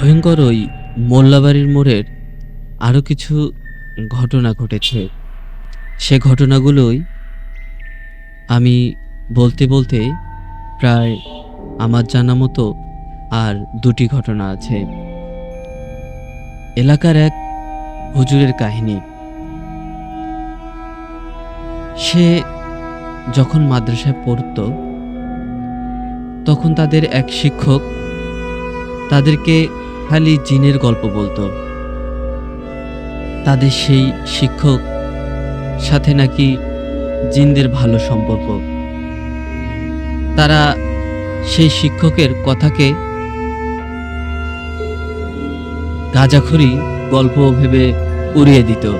ভয়ঙ্কর ওই মোল্লাবাড়ির মোড়ের আরও কিছু ঘটনা ঘটেছে। সে ঘটনাগুলোই আমি বলতে বলতে প্রায় আমার জানা মতো আর দুটি ঘটনা আছে। এলাকার এক হুজুরের কাহিনী। সে যখন মাদ্রাসায় পড়তো, তখন তাদের এক শিক্ষক তাদেরকে খালি জিনের গল্প বলতো। তাদের সেই শিক্ষক, সাথে নাকি জিনদের ভালো সম্পর্ক। তারা সেই শিক্ষকের কথাকে গাঁজাখড়ি গল্প ভেবে উড়িয়ে দিত।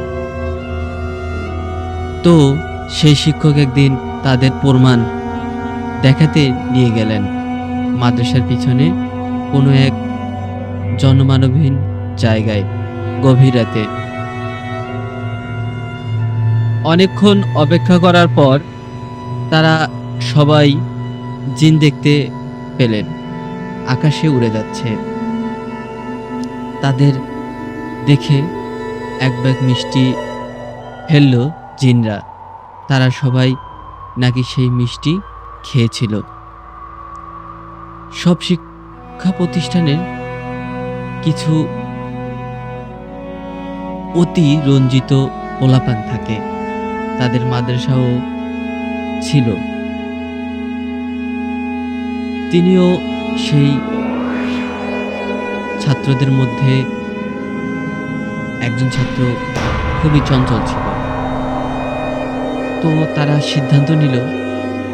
তো সেই শিক্ষক একদিন তাদের প্রমাণ দেখাতে নিয়ে গেলেন। মাদ্রাসার পিছনে কোনো এক জনমানবহীন জায়গায় গভীর রাতে। অনেকক্ষণ অপেক্ষা করার পর তারা সবাই জিন দেখতে পেলেন। আকাশে উড়ে যাচ্ছে। তাদের দেখে এক ব্যাগ মিষ্টি ফেলল জিনরা। তারা সবাই নাকি সেই মিষ্টি খেয়েছিল। সব শিক্ষা প্রতিষ্ঠানের কিছু অতি রঞ্জিত পোলাপান থাকে। তাদের মাদ্রাসাও ছিল। তিনিও সেই ছাত্রদের মধ্যে একজন ছাত্র খুবই চঞ্চল ছিল। তো তারা সিদ্ধান্ত নিল,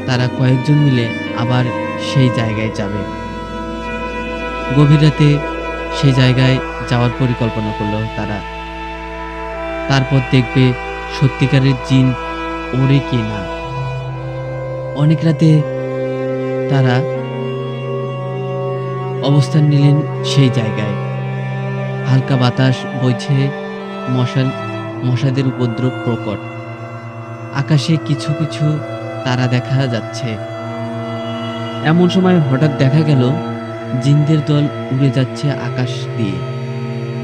তারা কয়েকজন মিলে আবার সেই জায়গায় যাবে। গভীর রাতে সেই জায়গায় যাওয়ার পরিকল্পনা করল তারা। তারপর দেখবে সত্যিকারের জিন ওরে কি না। অনেক রাতে তারা অবস্থান নিলেন সেই জায়গায়। হালকা বাতাস বইছে মশাল, মশাদের উপদ্রব প্রকট। আকাশে কিছু কিছু তারা দেখা যাচ্ছে। এমন সময় হঠাৎ দেখা গেল জিনদের দল উড়ে যাচ্ছে আকাশ দিয়ে।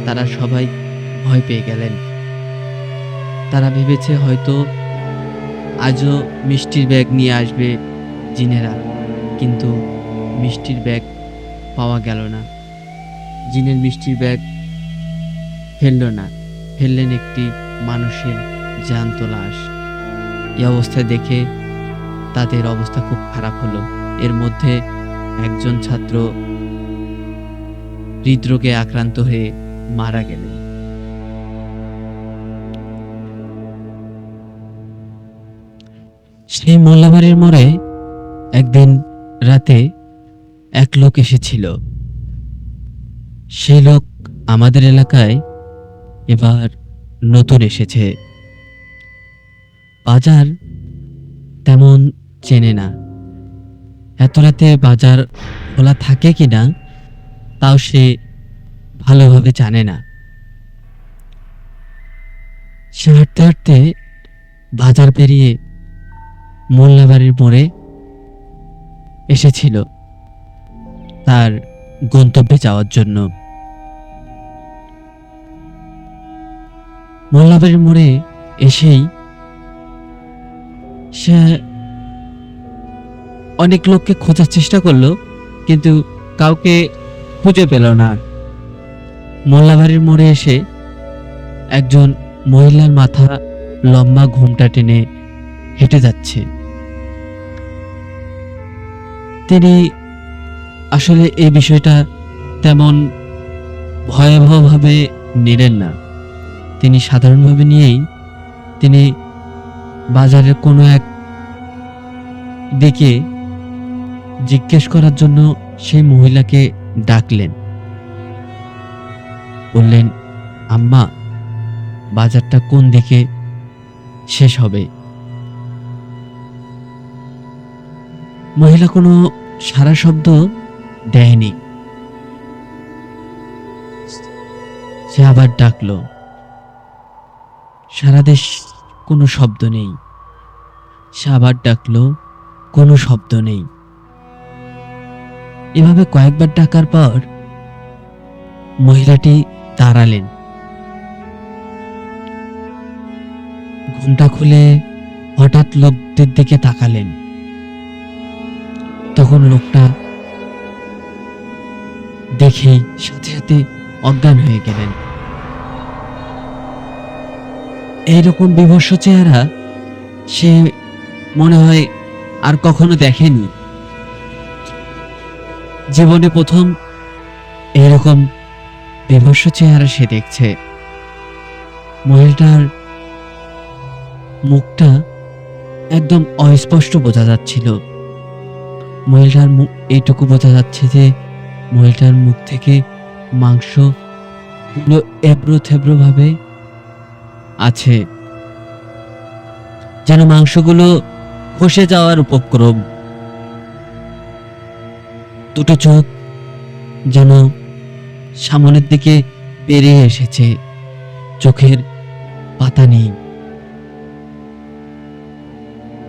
তারা সবাই ভয় পেয়ে গেলেন। তারা ভেবেছে হয়তো আজও মিষ্টির ব্যাগ নিয়ে আসবে জিনেরা, কিন্তু মিষ্টির ব্যাগ পাওয়া গেল না। জিনের মিষ্টির ব্যাগ ফেলল না, ফেললেন একটি মানুষের জ্যান্ত লাশ। এই অবস্থায় দেখে তাদের অবস্থা খুব খারাপ হলো। এর মধ্যে একজন ছাত্র হৃদরোগে আক্রান্ত হয়ে মারা গেলেন। সেই মোল্লাবাড়ির মোড়ে একদিন রাতে এক লোক এসেছিল। সেই লোক আমাদের এলাকায় এবার নতুন এসেছে। বাজার তেমন চেনে না। এত রাতে বাজার খোলা থাকে কি না, তাও সে ভালোভাবে জানে না। সে হাঁটতে হাঁটতে বাজার পেরিয়ে মোল্লাবাড়ির মোড়ে এসেছিল তার গন্তব্যে যাওয়ার জন্য। মোল্লাবাড়ির মোড়ে এসেই সে অনেক লোককে খোঁজার চেষ্টা করল, কিন্তু কাউকে খুঁজে পেল না। মোল্লাবাড়ির মোড়ে এসে একজন মহিলার মাথা লম্বা ঘুমটা টেনে হেঁটে যাচ্ছে। তিনি আসলে এই বিষয়টা তেমন ভয়াবহভাবে নিলেন না। তিনি সাধারণভাবে নিয়েই তিনি বাজারের কোনো এক দিকে জিজ্ঞেস করার জন্য সেই মহিলাকে ডাকলেন। বললেন, আম্মা, বাজারটা কোন দিকে? শেষ হবে। মহিলা কোনো সারা শব্দ দেয়নি। সে আবার ডাকলো। সারা দেশ কোনো শব্দ নেই। সে আবার ডাকলো, কোনো শব্দ নেই। এভাবে কয়েকবার ডাকার পর মহিলাটি দাঁড়ালেন। ঘুমটা খুলে হঠাৎ লোকদের দিকে তাকালেন। তখন লোকটা দেখেই সাথে সাথে অজ্ঞান হয়ে গেলেন। এইরকম বিভৎস চেহারা সে মনে হয় আর কখনো দেখেনি। জীবনে প্রথম এরকম বিভৎস চেহারা সে দেখছে। মহিলাটার মুখটা একদম অস্পষ্ট বোঝা যাচ্ছিল। মহিলাটার মুখ এইটুকু বোঝা যাচ্ছে যে মহিলাটার মুখ থেকে মাংসগুলো এবড়ো থেবড়ো ভাবে আছে। যেন মাংসগুলো খসে যাওয়ার উপক্রম দুটো চোখ যেন সামনের দিকে পেরিয়ে এসেছে। চোখের পাতা নেই।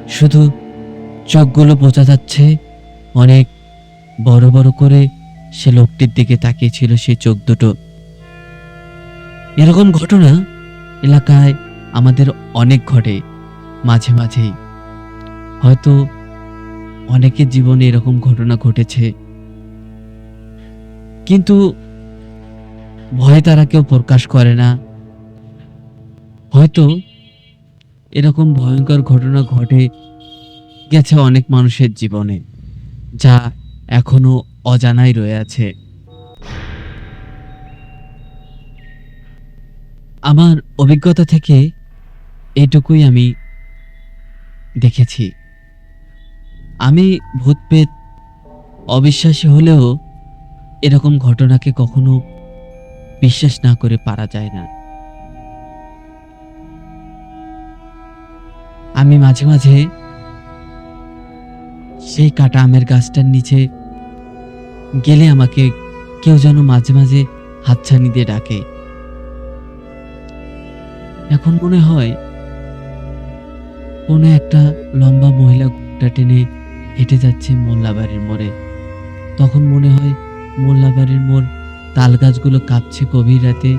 শুধু চোখগুলো বোঝা যাচ্ছে, অনেক বড় বড় করে সে লোকটির দিকে তাকিয়েছিল সে চোখ দুটো। এরকম ঘটনা এলাকায় আমাদের অনেক ঘটে, মাঝে মাঝেই। হয়তো অনেকের জীবনে এরকম ঘটনা ঘটেছে। কিন্তু ভয়ে তারা কেউ প্রকাশ করে না। হয়তো এরকম ভয়ঙ্কর ঘটনা ঘটে গেছে অনেক মানুষের জীবনে, যা এখনও অজানাই রয়ে আছে। আমার অভিজ্ঞতা থেকে এটুকুই আমি দেখেছি। আমি ভূতপেত অবিশ্বাসী হলেও এরকম ঘটনাকে কখনো বিশ্বাস না করে পারা যায় না। আমি মাঝে মাঝে সেই কাটা আমের গাছটার নিচে গেলে আমাকে কেউ যেন মাঝে মাঝে হাতছানি দিয়ে ডাকে। এখন মনে হয় কোনো একটা লম্বা মহিলা ঘুমটা টেনে হেঁটে যাচ্ছে মোল্লাবাড়ির মোড়ে। তখন মনে হয় মোল্লাবাড়ির মোড় তাল গাছগুলো কাঁপছে গভীর রাতে।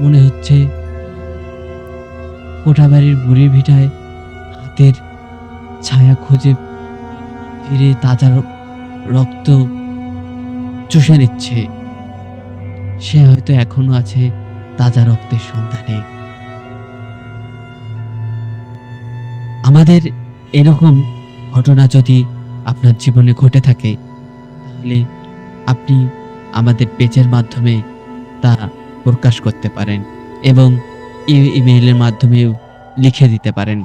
মনে হচ্ছে কোঠাবাড়ির বুড়ির ভিটায় হাতের ছায়া খুঁজে ফিরে তাজা রক্ত চুষে নিচ্ছে। সে হয়তো এখনও আছে তাজা রক্তের সন্ধানে। আমাদের এরকম ঘটনা যদি আপনার জীবনে ঘটে থাকে, তাহলে আপনি আমাদের পেজের মাধ্যমে তা প্রকাশ করতে পারেন এবং ইমেইলের মাধ্যমেও লিখে দিতে পারেন।